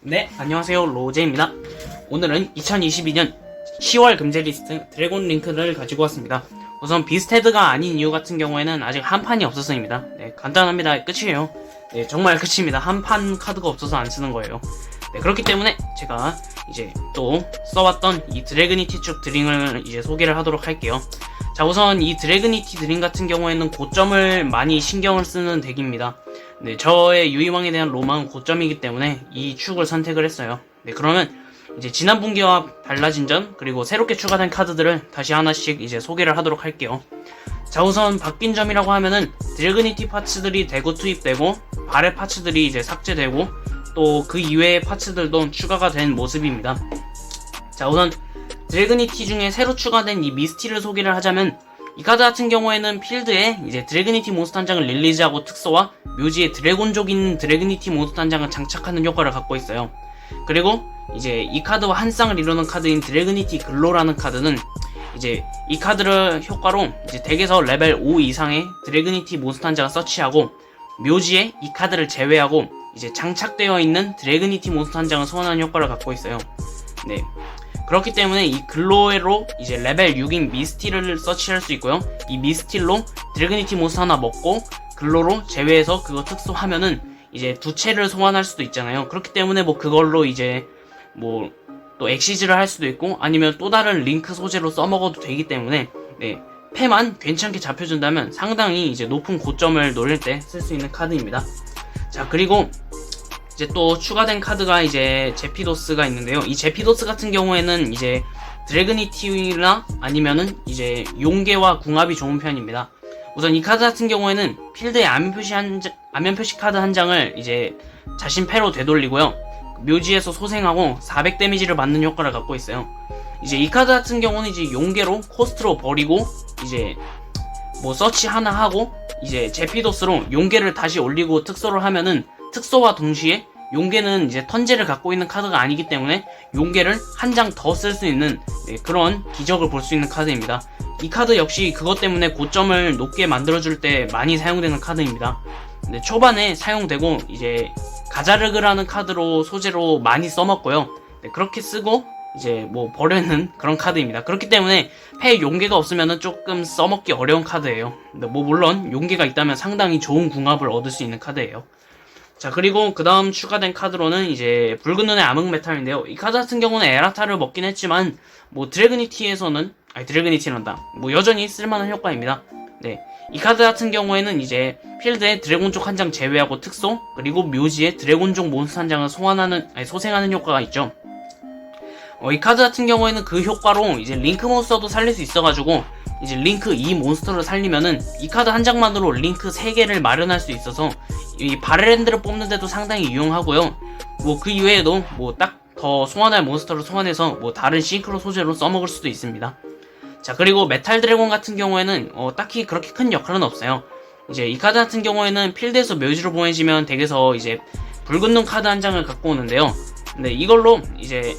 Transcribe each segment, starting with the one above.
네, 안녕하세요. 로제입니다. 오늘은 2022년 10월 금제 리스트 드래곤 링크를 가지고 왔습니다. 우선 비스테드가 아닌 이유 같은 경우에는 아직 한 판이 없었습니다. 네, 간단합니다. 끝이에요. 네, 정말 끝입니다. 한 판 카드가 없어서 안 쓰는 거예요. 네, 그렇기 때문에 제가 이제 또 써왔던 이 드래그니티 쪽 드링을 이제 소개를 하도록 할게요. 자, 우선 이 드래그니티 드링 같은 경우에는 고점을 많이 신경을 쓰는 덱입니다. 네, 저의 유이왕에 대한 로망은 고점이기 때문에 이 축을 선택을 했어요. 네, 그러면 이제 지난 분기와 달라진 점 그리고 새롭게 추가된 카드들을 다시 하나씩 이제 소개를 하도록 할게요. 자, 우선 바뀐 점이라고 하면은 드래그니티 파츠들이 대구 투입되고 발의 파츠들이 이제 삭제되고 또 그 이외의 파츠들도 추가가 된 모습입니다. 자, 우선 드래그니티 중에 새로 추가된 이 미스티를 소개를 하자면 이 카드 같은 경우에는 필드에 이제 드래그니티 몬스터 한 장을 릴리즈하고 특소와 묘지에 드래곤족인 드래그니티 몬스터 한 장을 장착하는 효과를 갖고 있어요. 그리고 이제 이 카드와 한 쌍을 이루는 카드인 드래그니티 글로라는 카드는 이제 이 카드를 효과로 이제 덱에서 레벨 5 이상의 드래그니티 몬스터 한 장을 서치하고 묘지에 이 카드를 제외하고 이제 장착되어 있는 드래그니티 몬스터 한 장을 소환하는 효과를 갖고 있어요. 네. 그렇기 때문에 이 글로에로 이제 레벨 6인 미스틸을 서치할 수 있고요. 이 미스틸로 드래그니티 몬스터 하나 먹고 글로로 제외해서 그거 특수하면은 이제 두 채를 소환할 수도 있잖아요. 그렇기 때문에 뭐 그걸로 이제 뭐 또 엑시즈를 할 수도 있고 아니면 또 다른 링크 소재로 써먹어도 되기 때문에 네 패만 괜찮게 잡혀준다면 상당히 이제 높은 고점을 노릴 때 쓸 수 있는 카드입니다. 자 그리고 이제 또 추가된 카드가 이제 제피도스가 있는데요. 이 제피도스 같은 경우에는 이제 드래그니티나 아니면은 이제 용계와 궁합이 좋은 편입니다. 우선 이 카드 같은 경우에는 필드에 안면 표시 한 자- 안면 표시 카드 한 장을 이제 자신 패로 되돌리고요. 묘지에서 소생하고 400 데미지를 받는 효과를 갖고 있어요. 이제 이 카드 같은 경우는 이제 용계로 코스트로 버리고 이제 뭐 서치 하나 하고 이제 제피도스로 용계를 다시 올리고 특소를 하면은 특소와 동시에 용계는 이제 턴제를 갖고 있는 카드가 아니기 때문에 용계를 한 장 더 쓸 수 있는 네, 그런 기적을 볼 수 있는 카드입니다. 이 카드 역시 그것 때문에 고점을 높게 만들어줄 때 많이 사용되는 카드입니다. 네, 초반에 사용되고 이제 가자르그라는 카드로 소재로 많이 써먹고요. 네, 그렇게 쓰고 이제 뭐 버리는 그런 카드입니다. 그렇기 때문에 패 용계가 없으면 조금 써먹기 어려운 카드예요. 뭐 물론 용계가 있다면 상당히 좋은 궁합을 얻을 수 있는 카드예요. 자 그리고 그 다음 추가된 카드로는 이제 붉은 눈의 암흑 메탈인데요. 이 카드 같은 경우는 에라타를 먹긴 했지만 뭐 드래그니티에서는 아니 드래그니티란다. 뭐 여전히 쓸만한 효과입니다. 네. 이 카드 같은 경우에는 이제 필드에 드래곤족 한 장 제외하고 특소 그리고 묘지에 드래곤족 몬스터 한 장을 소환하는 아니 소생하는 효과가 있죠. 어, 이 카드 같은 경우에는 그 효과로 이제 링크 몬스터도 살릴 수 있어가지고 이제 링크 2 몬스터를 살리면은 이 카드 한 장만으로 링크 3개를 마련할 수 있어서 이 바레랜드를 뽑는데도 상당히 유용하고요. 뭐 그 이외에도 뭐 딱 더 소환할 몬스터를 소환해서 뭐 다른 싱크로 소재로 써먹을 수도 있습니다. 자 그리고 메탈 드래곤 같은 경우에는 어, 딱히 그렇게 큰 역할은 없어요. 이제 이 카드 같은 경우에는 필드에서 묘지로 보내지면 덱에서 이제 붉은 눈 카드 한 장을 갖고 오는데요. 근데 이걸로 이제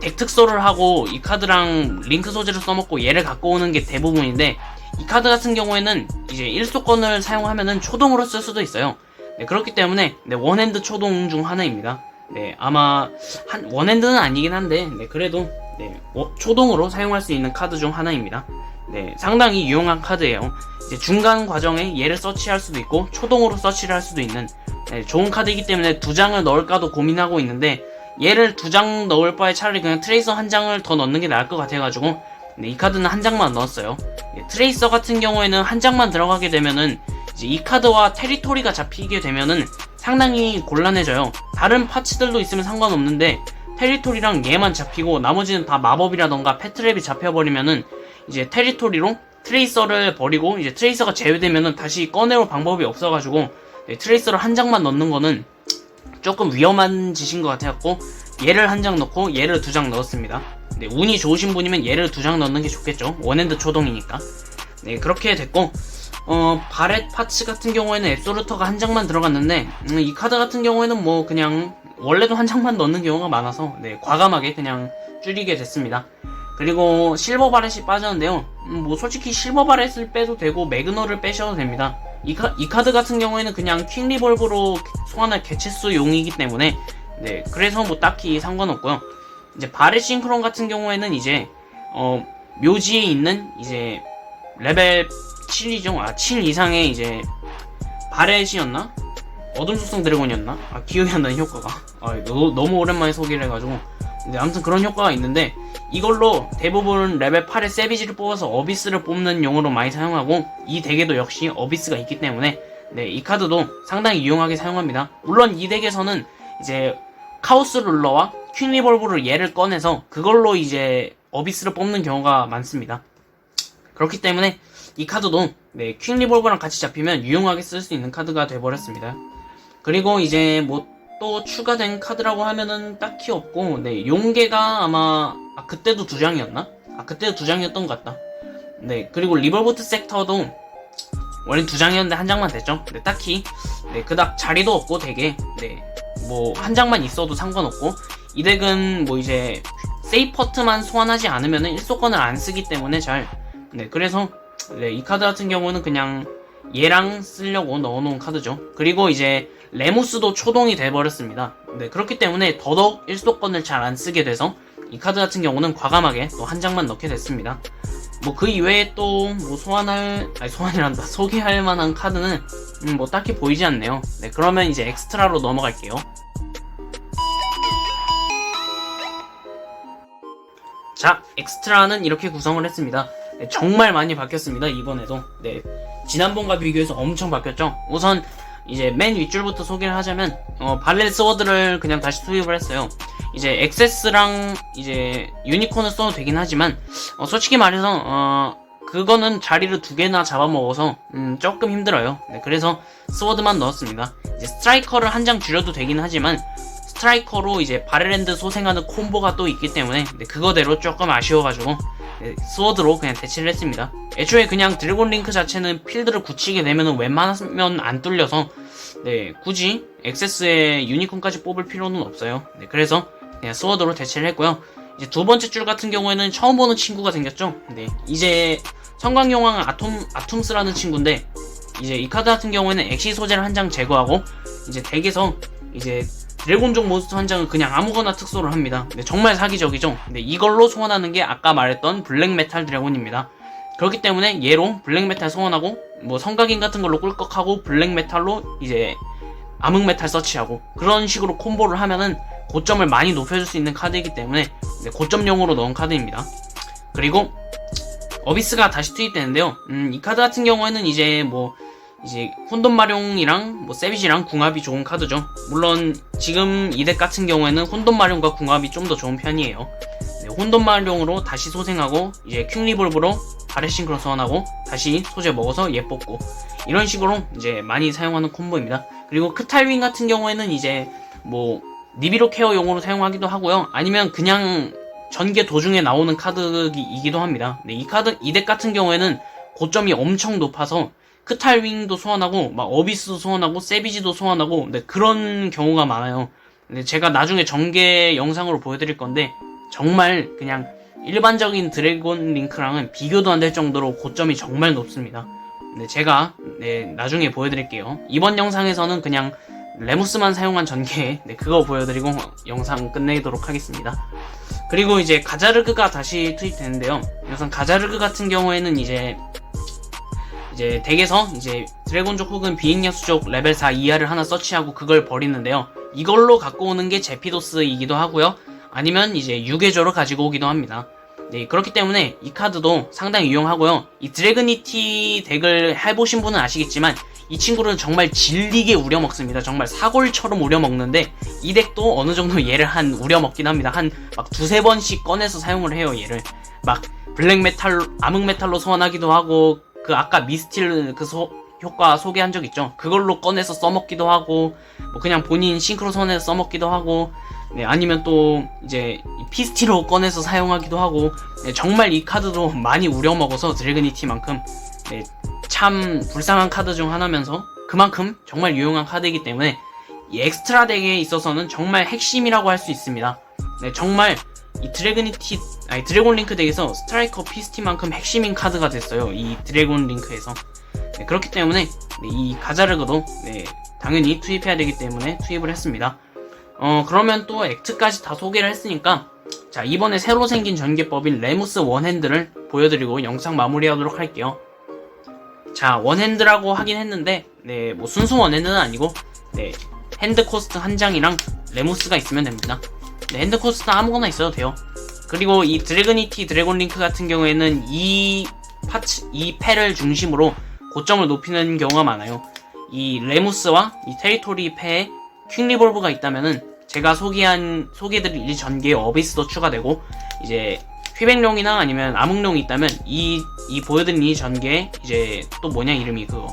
덱 특소를 하고 이 카드랑 링크 소재를 써먹고 얘를 갖고 오는 게 대부분인데 이 카드 같은 경우에는 이제 1소권을 사용하면은 초동으로 쓸 수도 있어요. 네, 그렇기 때문에 네, 원핸드 초동 중 하나입니다. 네, 아마 한 원핸드는 아니긴 한데 네, 그래도 네, 워- 초동으로 사용할 수 있는 카드 중 하나입니다. 네, 상당히 유용한 카드예요. 이제 중간 과정에 얘를 서치할 수도 있고 초동으로 서치를 할 수도 있는 네, 좋은 카드이기 때문에 두 장을 넣을까도 고민하고 있는데 얘를 두 장 넣을 바에 차라리 그냥 트레이서 한 장을 더 넣는 게 나을 것 같아가지고 네, 이 카드는 한 장만 넣었어요. 네, 트레이서 같은 경우에는 한 장만 들어가게 되면은 이 카드와 테리토리가 잡히게 되면은 상당히 곤란해져요. 다른 파츠들도 있으면 상관없는데 테리토리랑 얘만 잡히고 나머지는 다 마법이라던가 패트랩이 잡혀버리면은 이제 테리토리로 트레이서를 버리고 이제 트레이서가 제외되면은 다시 꺼내올 방법이 없어가지고 네, 트레이서를 한 장만 넣는 거는 조금 위험한 짓인 것 같아갖고 얘를 한 장 넣고 얘를 두 장 넣었습니다. 네, 운이 좋으신 분이면 얘를 두 장 넣는 게 좋겠죠. 원핸드 초동이니까. 네, 그렇게 됐고 어, 바렛 파츠 같은 경우에는 앱소르터가 한 장만 들어갔는데 음, 이 카드 같은 경우에는 뭐 그냥 원래도 한 장만 넣는 경우가 많아서 네, 과감하게 그냥 줄이게 됐습니다. 그리고 실버 바렛이 빠졌는데요. 음, 뭐 솔직히 실버 바렛을 빼도 되고 매그너를 빼셔도 됩니다. 이, 카, 이 카드 같은 경우에는 그냥 퀵 리볼브로 소환할 개체수 용이기 때문에 네, 그래서 뭐 딱히 상관없고요. 이제 바레 싱크론 같은 경우에는 이제 어 묘지에 있는 이제 레벨 7이죠. 아, 7 이상의 이제 바렛이었나? 어둠 속성 드래곤이었나? 아, 기억이 안 나는 효과가. 아, 너, 너무 오랜만에 소개를 해가지고. 근데 아무튼 그런 효과가 있는데, 이걸로 대부분 레벨 8의 세비지를 뽑아서 어비스를 뽑는 용어로 많이 사용하고, 이 덱에도 역시 어비스가 있기 때문에, 네, 이 카드도 상당히 유용하게 사용합니다. 물론 이 덱에서는 이제 카오스 룰러와 퀸 리볼브를 얘를 꺼내서 그걸로 이제 어비스를 뽑는 경우가 많습니다. 그렇기 때문에 이 카드도 네, 퀸 리볼브랑 같이 잡히면 유용하게 쓸 수 있는 카드가 돼버렸습니다. 그리고 이제 뭐 또 추가된 카드라고 하면은 딱히 없고 네, 용계가 아마 아, 그때도 두 장이었나? 아 그때도 두 장이었던 것 같다. 네 그리고 리볼버트 섹터도 원래 두 장이었는데 한 장만 됐죠. 네 딱히 네 그닥 자리도 없고 되게 네뭐 한 장만 있어도 상관없고 이 덱은 뭐 이제 세이퍼트만 소환하지 않으면은 일소권을 안 쓰기 때문에 잘 네, 그래서 네, 이 카드 같은 경우는 그냥 얘랑 쓰려고 넣어놓은 카드죠. 그리고 이제 레무스도 초동이 돼버렸습니다. 네, 그렇기 때문에 더더욱 일소권을 잘 안 쓰게 돼서 이 카드 같은 경우는 과감하게 또 한 장만 넣게 됐습니다. 뭐 그 이외에 또 뭐 소환할 아니 소환이란다 소개할 만한 카드는 음, 뭐 딱히 보이지 않네요. 네, 그러면 이제 엑스트라로 넘어갈게요. 자, 엑스트라는 이렇게 구성을 했습니다. 네, 정말 많이 바뀌었습니다. 이번에도. 네. 지난번과 비교해서 엄청 바뀌었죠. 우선 이제 맨 윗줄부터 소개를 하자면 어, 발렐 스워드를 그냥 다시 투입을 했어요. 이제 엑세스랑 이제 유니콘을 써도 되긴 하지만 어, 솔직히 말해서 어, 그거는 자리를 두 개나 잡아먹어서 음, 조금 힘들어요. 네, 그래서 스워드만 넣었습니다. 이제 스트라이커를 한 장 줄여도 되긴 하지만 스트라이커로 이제 바레랜드 소생하는 콤보가 또 있기 때문에 네, 그거대로 조금 아쉬워가지고 네, 스워드로 그냥 대치를 했습니다. 애초에 그냥 드래곤 링크 자체는 필드를 굳히게 되면 웬만하면 안 뚫려서 네 굳이 엑세스에 유니콘까지 뽑을 필요는 없어요. 네, 그래서 그냥 스워드로 대치를 했고요. 이제 두 번째 줄 같은 경우에는 처음 보는 친구가 생겼죠. 네 이제 성광용왕 아톰 아툼스라는 친구인데 이제 이 카드 같은 경우에는 엑시 소재를 한 장 제거하고 이제 덱에서 이제 드래곤족 몬스터 한 장을 그냥 아무거나 특소를 합니다. 네, 정말 사기적이죠. 네, 이걸로 소환하는 게 아까 말했던 블랙메탈 드래곤입니다. 그렇기 때문에 얘로 블랙메탈 소환하고 뭐 성각인 같은 걸로 꿀꺽하고 블랙메탈로 이제 암흑메탈 서치하고 그런 식으로 콤보를 하면은 고점을 많이 높여줄 수 있는 카드이기 때문에 네, 고점용으로 넣은 카드입니다. 그리고 어비스가 다시 투입되는데요. 음, 이 카드 같은 경우에는 이제 뭐 이제 혼돈 마룡이랑 뭐 세비지랑 궁합이 좋은 카드죠. 물론 지금 이 덱 같은 경우에는 혼돈 마룡과 궁합이 좀 더 좋은 편이에요. 네, 혼돈 마룡으로 다시 소생하고 이제 킹 리볼브로 바레싱크로 소환하고 다시 소재 먹어서 얘 뽑고 이런 식으로 이제 많이 사용하는 콤보입니다. 그리고 크탈윈 같은 경우에는 이제 뭐 니비로 케어용으로 사용하기도 하고요. 아니면 그냥 전개 도중에 나오는 카드이기도 합니다. 네, 이 카드 이 덱 같은 경우에는 고점이 엄청 높아서 크탈윙도 소환하고 막 어비스도 소환하고 세비지도 소환하고 네, 그런 경우가 많아요. 근데 제가 나중에 전개 영상으로 보여드릴 건데 정말 그냥 일반적인 드래곤 링크랑은 비교도 안 될 정도로 고점이 정말 높습니다. 네, 제가 네, 나중에 보여드릴게요. 이번 영상에서는 그냥 레무스만 사용한 전개 네, 그거 보여드리고 영상 끝내도록 하겠습니다. 그리고 이제 가자르그가 다시 투입되는데요. 우선 가자르그 같은 경우에는 이제 이제 덱에서 이제 드래곤족 혹은 비행야수족 레벨 4 이하를 하나 서치하고 그걸 버리는데요. 이걸로 갖고 오는 게 제피도스이기도 하고요. 아니면 이제 유괴조로 가지고 오기도 합니다. 네, 그렇기 때문에 이 카드도 상당히 유용하고요. 이 드래그니티 덱을 해보신 분은 아시겠지만 이 친구를 정말 질리게 우려먹습니다. 정말 사골처럼 우려먹는데 이 덱도 어느 정도 얘를 한 우려먹긴 합니다. 한 막 두세 번씩 꺼내서 사용을 해요, 얘를. 막 블랙메탈, 암흑메탈로 소환하기도 하고 그 아까 미스틸 그 소, 효과 소개한 적 있죠. 그걸로 꺼내서 써먹기도 하고 뭐 그냥 본인 싱크로 소환해서 써먹기도 하고 네, 아니면 또 이제 피스티로 꺼내서 사용하기도 하고 네, 정말 이 카드도 많이 우려먹어서 드래그니티만큼 네, 참 불쌍한 카드 중 하나면서 그만큼 정말 유용한 카드이기 때문에 이 엑스트라 덱에 있어서는 정말 핵심이라고 할 수 있습니다. 네, 정말 이 드래그니티 아니 드래곤 링크 덱에서 스트라이커 피스티만큼 핵심인 카드가 됐어요. 이 드래곤 링크에서 네, 그렇기 때문에 네, 이 가자르그도 네, 당연히 투입해야 되기 때문에 투입을 했습니다. 어, 그러면 또 액트까지 다 소개를 했으니까, 자, 이번에 새로 생긴 전개법인 레무스 원핸드를 보여드리고 영상 마무리하도록 할게요. 자, 원핸드라고 하긴 했는데, 네, 뭐 순수 원핸드는 아니고, 네, 핸드 코스트 한 장이랑 레무스가 있으면 됩니다. 네, 핸드 코스트 아무거나 있어도 돼요. 그리고 이 드래그니티 드래곤 링크 같은 경우에는 이 파츠, 이 패를 중심으로 고점을 높이는 경우가 많아요. 이 레무스와 이 테리토리 패에 퀵 리볼브가 있다면은 제가 소개한 소개드릴 이 전개에 어비스도 추가되고 이제 휘백룡이나 아니면 암흑룡이 있다면 이 이 보여드린 이 전개에 이제 또 뭐냐 이름이 그거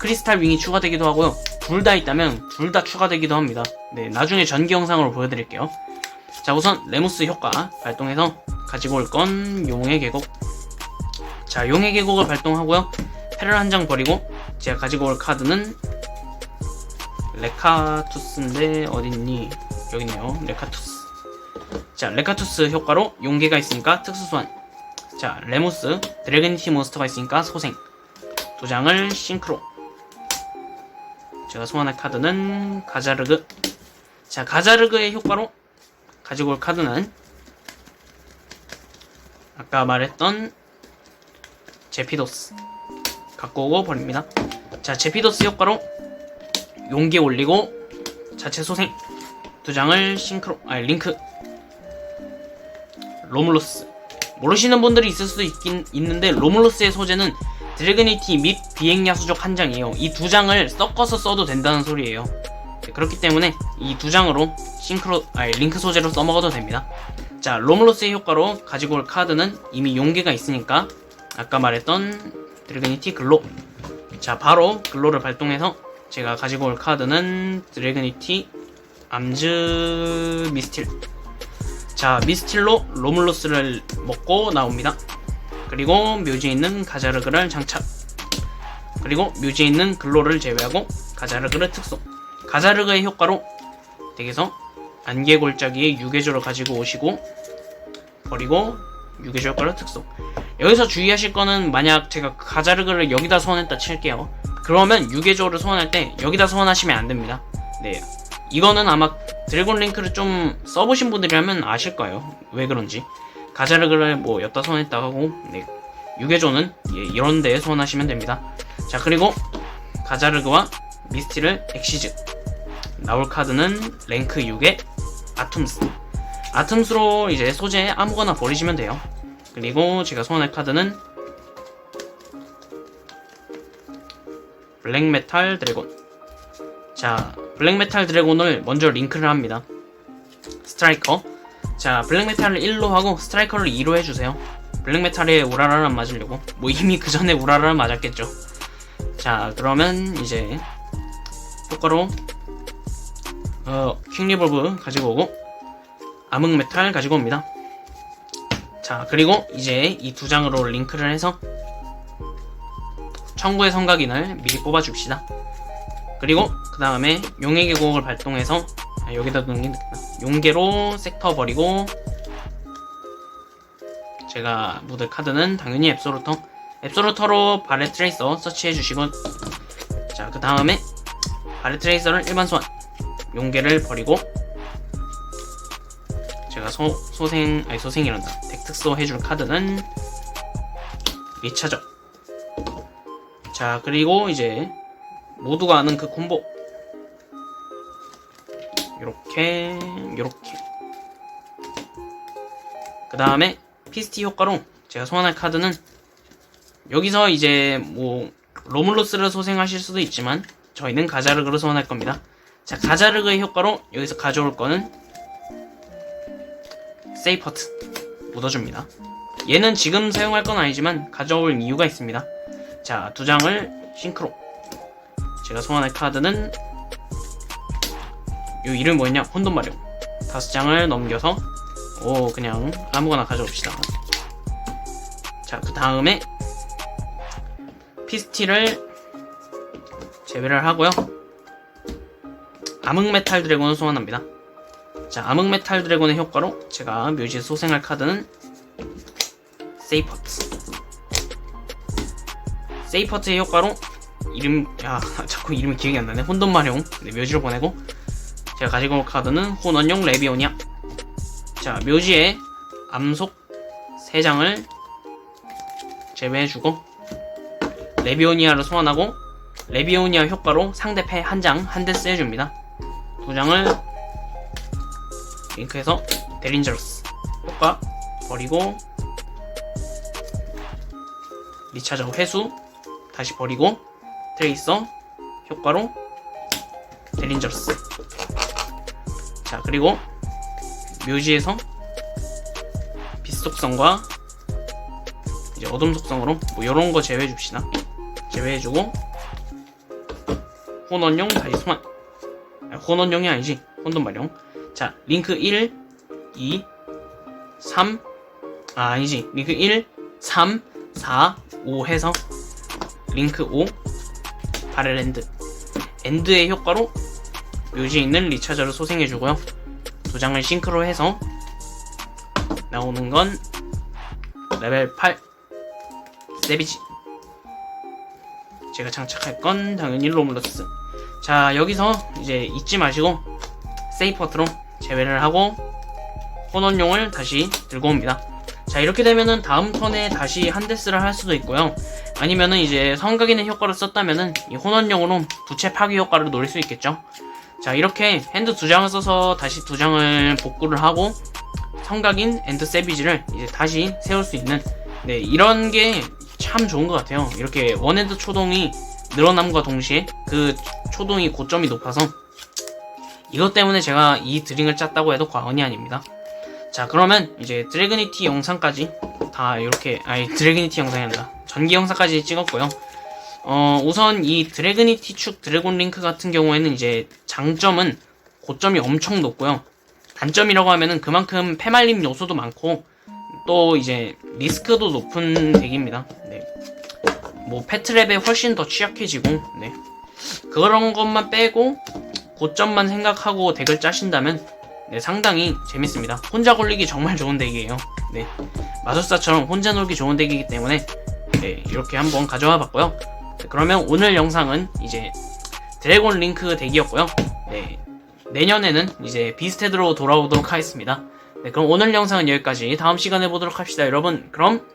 크리스탈 윙이 추가되기도 하고요. 둘 다 있다면 둘 다 추가되기도 합니다. 네, 나중에 전개 영상으로 보여드릴게요. 자, 우선 레무스 효과 발동해서 가지고 올 건 용의 계곡. 자, 용의 계곡을 발동하고요. 패를 한 장 버리고 제가 가지고 올 카드는 레카투스인데 어딨니? 여기 있네요. 레카투스. 자, 레카투스 효과로 용계가 있으니까 특수 소환. 자, 레무스 드래곤티 몬스터가 있으니까 소생. 두 장을 싱크로. 제가 소환할 카드는 가자르그. 자, 가자르그의 효과로 가지고 올 카드는 아까 말했던 제피도스 갖고 오고 버립니다. 자, 제피도스 효과로 용기 올리고 자체 소생 두 장을 싱크로 아니 링크 로물로스 모르시는 분들이 있을 수도 있긴 있는데 로물로스의 소재는 드래그니티 및 비행야 수족 한 장이에요. 이 두 장을 섞어서 써도 된다는 소리예요. 네, 그렇기 때문에 이 두 장으로 싱크로 아니 링크 소재로 써먹어도 됩니다. 자 로물로스의 효과로 가지고 올 카드는 이미 용계가 있으니까 아까 말했던 드래그니티 글로. 자 바로 글로를 발동해서 제가 가지고 올 카드는 드래그니티 암즈 미스틸. 자 미스틸로 로물로스를 먹고 나옵니다. 그리고 묘지에 있는 가자르그를 장착. 그리고 묘지에 있는 글로를 제외하고 가자르그를 특성 가자르그의 효과로 덱에서 안개 골짜기의 유괴조를 가지고 오시고 버리고 유괴조 효과를 특성 여기서 주의하실 거는 만약 제가 가자르그를 여기다 소환했다 칠게요. 그러면 유괴조를 소환할 때 여기다 소환하시면 안 됩니다. 네. 이거는 아마 드래곤 링크를 좀 써보신 분들이라면 아실 거예요. 왜 그런지. 가자르그를 뭐 여기다 소환했다 하고 네. 유괴조는 예, 이런 데에 소환하시면 됩니다. 자 그리고 가자르그와 미스티를 엑시즈 나올 카드는 랭크 6의 아툼스. 아툼스로 이제 소재 아무거나 버리시면 돼요. 그리고 제가 소환할 카드는 블랙메탈 드래곤. 자 블랙메탈 드래곤을 먼저 링크를 합니다. 스트라이커. 자 블랙메탈을 1로 하고 스트라이커를 2로 해주세요. 블랙메탈에 우라라를 맞으려고. 뭐 이미 그 전에 우라라를 맞았겠죠. 자 그러면 이제 효과로 어 킹리볼브 가지고 오고 암흑메탈 가지고 옵니다. 자 그리고 이제 이 두 장으로 링크를 해서 청구의 성각인을 미리 뽑아줍시다. 그리고 그 다음에 용의 계곡을 발동해서 아, 여기다 두는 게 낫겠다. 용계로 섹터 버리고 제가 묻을 카드는 당연히 앱소루터 앱소루터로 바레 트레이서 서치해 주시고 자 그 다음에 바레 트레이서를 일반 소환 용계를 버리고 제가 소, 소생 아니 소생이란다. 덱특소 해줄 카드는 리차저 자 그리고 이제 모두가 아는 그 콤보 요렇게 요렇게. 그 다음에 피스티 효과로 제가 소환할 카드는 여기서 이제 뭐 로물로스를 소생하실 수도 있지만 저희는 가자르그를 소환할 겁니다 자 가자르그의 효과로 여기서 가져올 거는 세이퍼트 묻어줍니다. 얘는 지금 사용할 건 아니지만 가져올 이유가 있습니다. 자 두 장을 싱크로. 제가 소환할 카드는 요 이름 뭐였냐? 혼돈마룡. 다섯 장을 넘겨서 오 그냥 아무거나 가져옵시다. 자 그 다음에 피스티를 제외를 하고요 암흑메탈 드래곤을 소환합니다. 자 암흑메탈 드래곤의 효과로 제가 묘지에 소생할 카드는 세이퍼트. 세이퍼트의 효과로 이름 야 자꾸 이름이 기억이 안 나네. 혼돈마룡. 네, 묘지로 보내고. 제가 가지고 올 카드는 혼원용 레비오니아. 자, 묘지에 암속 3장을 제외해주고, 레비오니아를 소환하고, 레비오니아 효과로 상대 패 한 장, 한 대 쓰여줍니다. 두 장을 링크해서 데린저러스 효과 버리고 리차저 회수 다시 버리고 트레이서 효과로 데린저러스. 자 그리고 묘지에서 빛 속성과 이제 어둠 속성으로 뭐 이런 거 제외해 줍시다. 제외해주고 혼원용 다시 소환. 아, 혼원용이 아니지? 혼돈 발용. 자 링크 1 2 3 아, 아니지. 링크 1 3 4 5 해서 링크 5 바렐 엔드. 엔드의 효과로 묘지에 있는 리차저를 소생해주고요. 두 장을 싱크로 해서 나오는 건 레벨 8 세비지. 제가 장착할 건 당연히 로물러스 자 여기서 이제 잊지 마시고 세이퍼트로 제외를 하고 혼원용을 다시 들고 옵니다. 자 이렇게 되면은 다음 턴에 다시 한데스를 할 수도 있고요. 아니면은 이제 성각인의 효과를 썼다면은 이 혼원용으로 두채 파괴 효과를 노릴 수 있겠죠? 자 이렇게 핸드 두 장을 써서 다시 두 장을 복구를 하고 성각인 엔드 세비지를 이제 다시 세울 수 있는 네 이런 게 참 좋은 것 같아요. 이렇게 원핸드 초동이 늘어남과 동시에 그 초동이 고점이 높아서 이것 때문에 제가 이 드링을 짰다고 해도 과언이 아닙니다. 자 그러면 이제 드래그니티 영상까지 다 이렇게 아니 드래그니티 영상이 아니라 전기 영상까지 찍었고요. 어 우선 이 드래그니티 축 드래곤 링크 같은 경우에는 이제 장점은 고점이 엄청 높고요. 단점이라고 하면은 그만큼 패말림 요소도 많고 또 이제 리스크도 높은 덱입니다. 네. 뭐 패트랩에 훨씬 더 취약해지고 네. 그런 것만 빼고 고점만 생각하고 덱을 짜신다면 네, 상당히 재밌습니다. 혼자 걸리기 정말 좋은 덱이에요. 네, 마술사처럼 혼자 놀기 좋은 덱이기 때문에 네, 이렇게 한번 가져와 봤고요. 네, 그러면 오늘 영상은 이제 드래곤 링크 덱이었고요. 네, 내년에는 이제 비스테드로 돌아오도록 하겠습니다. 네, 그럼 오늘 영상은 여기까지 다음 시간에 보도록 합시다. 여러분, 그럼